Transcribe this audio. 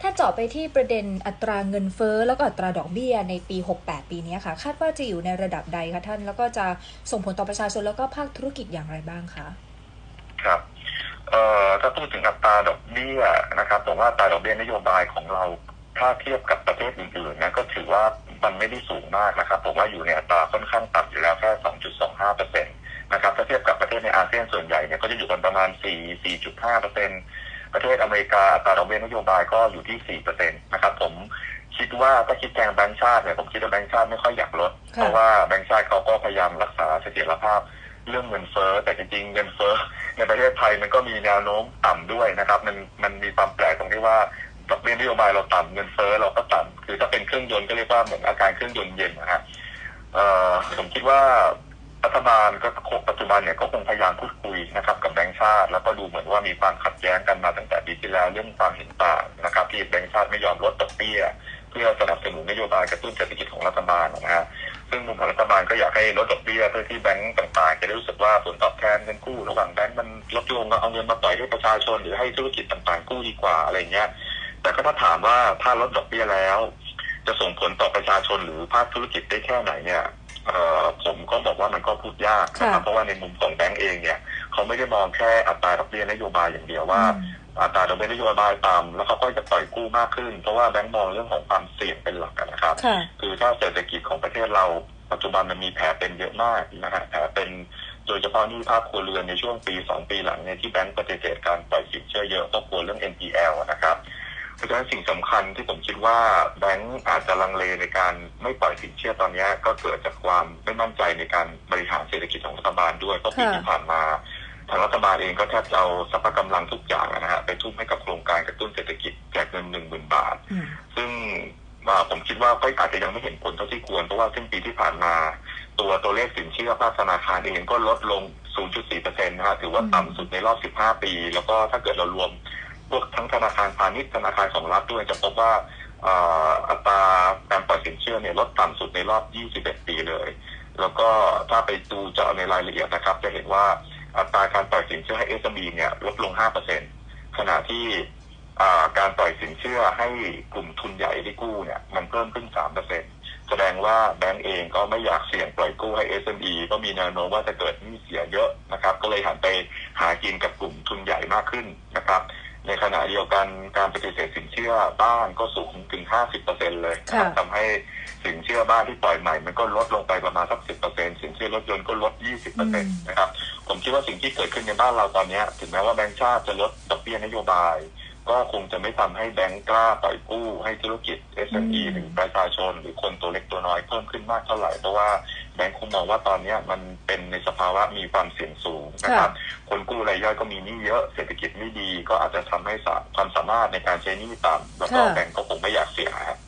ถ้าเจาะไปที่ประเด็นอัตราเงินเฟ้อแล้วก็อัตราดอกเบี้ยในปี 68 ปีนี้ค่ะ คาดว่าจะอยู่ในระดับใดคะท่าน แล้วก็จะส่งผลต่อประชาชนแล้วก็ภาคธุรกิจอย่างไรบ้างคะครับเอ่อถ้าพูดถึงอัตราดอกเบี้ยนะครับผมว่าอัตราดอกเบี้ยนโยบายของเราถ้าเทียบกับประเทศอื่นๆนะก็ถือว่ามันไม่ได้สูงมากนะครับผมว่าอยู่ในอัตราค่อนข้างต่ำอยู่แล้วแค่ 2.25เปอร์เซ็นต์นะครับถ้าเทียบกับประเทศในอาเซียนส่วนใหญ่เนี่ยก็จะอยู่กันประมาณ 4 4.5เปอร์เซ็นต์ ประเทศอเมริกาอัตราดอกเบี้ยนโยบายก็อยู่ที่4เปอร์เซ็นต์นะครับผมคิดว่าถ้าคิดแกงแบงก์ชาติเนี่ยผมคิดว่าแบงก์ชาติไม่ค่อยอยากลด เพราะว่าแบงก์ชาติเขาก็พยายามรักษาเสถียรภาพเรื่องเงินเฟ้อแต่จริงๆเงินเฟ้อในประเทศไทยมันก็มีแนวโน้มต่ำด้วยนะครับ มันมันมีความแปลกตรงที่ว่าดอกเบี้ยนโยบายเราต่ำเงินเฟ้อเราก็ต่ำคือถ้าเป็นเครื่องยนต์ก็เรียกว่าเหมือนอาการเครื่องยนต์เย็นนะฮะเอ่อผมคิดว่า รัฐบาลก็คงปัจจุบันเนี่ยก็คงพยายามพูดคุยนะครับกับแบงก์ชาติ แล้วก็ดูเหมือนว่ามีความขัดแย้งกันมาตั้งแต่ปีที่แล้วเรื่องความเห็นต่างนะครับที่แบงก์ชาติไม่ยอมลดดอกเบี้ย เพื่อสนับสนุนนโยบายกระตุ้นเศรษฐกิจของรัฐบาลนะฮะซึ่งมุมของรัฐบาลก็อยากให้ลดดอกเบี้ยเพื่อที่แบงก์ต่างๆ จะได้รู้สึกว่าผลตอบแทนเงินกู้ระหว่างแบงก์มันลดลงก็เอาเงินมาปล่อยให้ประชาชนหรือให้ธุรกิจต่างๆ กู้ดีกว่าอะไรเงี้ยแต่ก็ถ้าถามว่าถ้าลดดอกเบี้ยแล้ว จะส่งผลต่อประชาชนหรือภาคธุรกิจได้แค่ไหนเนี่ย ก็บอกว่ามันก็พูดยากนะครับค่ะเพราะว่าในมุมของแบงก์เองเนี่ยเขาไม่ได้มองแค่อัตราดอกเบี้ยนโยบายอย่างเดียวว่าอืมอัตราดอกเบี้ยนโยบายต่ำแล้วเขาก็จะปล่อยกู้มากขึ้น เพราะว่าแบงก์มองเรื่องของความเสี่ยงเป็นหลักอะนะครับค่ะคือถ้าเศรษฐกิจของประเทศเราปัจจุบันมันมีแผลเป็นเยอะมากนะฮะแผลเป็นโดยเฉพาะหนี้ภาคครัวเรือนในช่วงปีสองปีหลังเนี่ยที่แบงก์ปฏิเสธการปล่อยสินเชื่อเยอะเพราะกลัวเรื่อง NPL อะนะครับ เพราะฉะนั้นสิ่งสำคัญที่ผมคิดว่าแบงก์อาจจะลังเลในการไม่ปล่อยสินเชื่อตอนเนี้ยก็เกิดจากความไม่มั่นใจในการบริหารเศรษฐกิจของรัฐบาลด้วยเพราะปีค่ะที่ผ่านมาทางรัฐบาลเองก็แทบจะเอาทรัพยกำลังทุกอย่างนะฮะไปทุ่มให้กับโครงการกระตุ้นเศรษฐกิจแจกเงินหนึ่งหมื่นบาทอืมซึ่งอ่าผมคิดว่าก็อาจจะยังไม่เห็นผลเท่าที่ควร เพราะว่าสิ้นปีที่ผ่านมา ตัวตัวเลขสินเชื่อภาคธนาคารเองก็ลดลง 0.4%นะฮะถือว่าอืมต่ำสุดในรอบ 15 ปี แล้วก็ถ้าเกิดเรารวม พวกทั้งธนาคารพาณิชย์ธนาคารของรัฐด้วยจะพบว่าอัตราการปล่อยสินเชื่อเนี่ยลดต่ำสุดในรอบ 21 ปีเลย แล้วก็ถ้าไปดูเจาะในรายละเอียดนะครับ จะเห็นว่าอัตราการปล่อยสินเชื่อให้ SME เนี่ยลดลง 5%ขณะที่การปล่อยสินเชื่อให้กลุ่มทุนใหญ่ที่กู้เนี่ยมันเพิ่มขึ้น 3%แสดงว่าแบงก์เองก็ไม่อยากเสี่ยงปล่อยกู้ให้ SME ก็มีแนวโน้มว่าจะเกิดหนี้เสียเยอะนะครับ ก็เลยหันไปหากินกับกลุ่มทุนใหญ่มากขึ้นนะครับ ในขณะเดียวกันการปฏิเสธสินเชื่อบ้านก็สูงถึง 50%เลยนะครับค่ะทำให้สินเชื่อบ้านที่ปล่อยใหม่ มันก็ลดลงไปประมาณสัก 10%สินเชื่อรถยนต์ก็ลด 20%นะครับ ผมคิดว่าสิ่งที่เกิดขึ้นในบ้านเราตอนเนี้ยถึงแม้ว่าแบงก์ชาติจะลดดอกเบี้ยนโยบาย ก็คงจะไม่ทำให้แบงก์กล้าปล่อยกู้ให้ธุรกิจ SME อืมหรือประชาชน หรือคนตัวเล็กตัวน้อยเพิ่มขึ้นมากเท่าไหร่เพราะว่า แบงก์คงมองว่าตอนเนี้ยมันเป็นในสภาวะมีความเสี่ยงสูงนะครับ คนกู้รายย่อยก็มีหนี้เยอะเศรษฐกิจไม่ดีก็อาจจะทำให้สาความสามารถในการใช้หนี้ต่ำแล้วก็ค่ะแบงก์ก็คงไม่อยากเสียฮะ